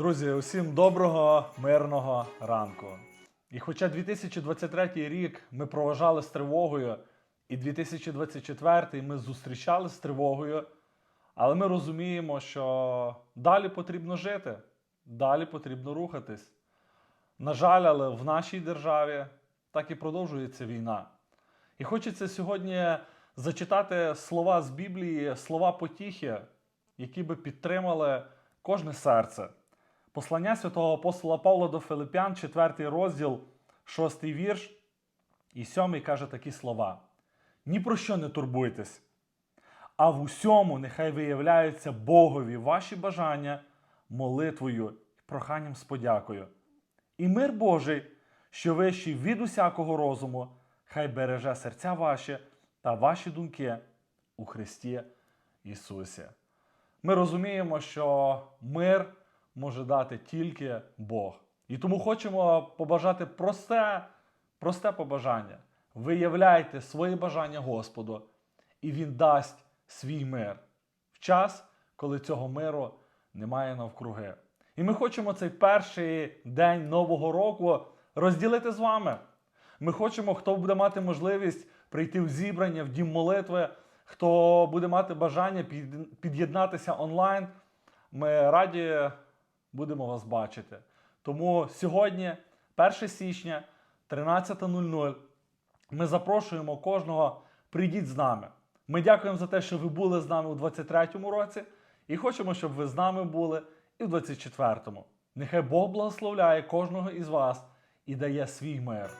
Друзі, усім доброго, мирного ранку. І хоча 2023 рік ми проважали з тривогою, і 2024 ми зустрічали з тривогою, але ми розуміємо, що далі потрібно жити, далі потрібно рухатись. На жаль, але в нашій державі так і продовжується війна. І хочеться сьогодні зачитати слова з Біблії, слова потіхи, які би підтримали кожне серце. Послання святого апостола Павла до Филипян, 4 розділ, 6 вірш і 7 каже такі слова: Ні про що не турбуйтесь, а в усьому нехай виявляються Богові ваші бажання молитвою і проханням з подякою. І мир Божий, що вищий від усякого розуму, хай береже серця ваші та ваші думки у Христі Ісусі. Ми розуміємо, що мир може дати тільки Бог. І тому хочемо побажати просте, просте побажання. Виявляйте свої бажання Господу, і Він дасть свій мир в час, коли цього миру немає навкруги. І ми хочемо цей перший день Нового року розділити з вами. Ми хочемо, хто буде мати можливість прийти в зібрання, в дім молитви, хто буде мати бажання під'єднатися онлайн. Ми раді будемо вас бачити. Тому сьогодні, 1 січня, 13.00, ми запрошуємо кожного, прийдіть з нами. Ми дякуємо за те, що ви були з нами у 23-му році, і хочемо, щоб ви з нами були і в 24-му. Нехай Бог благословляє кожного із вас і дає свій мир.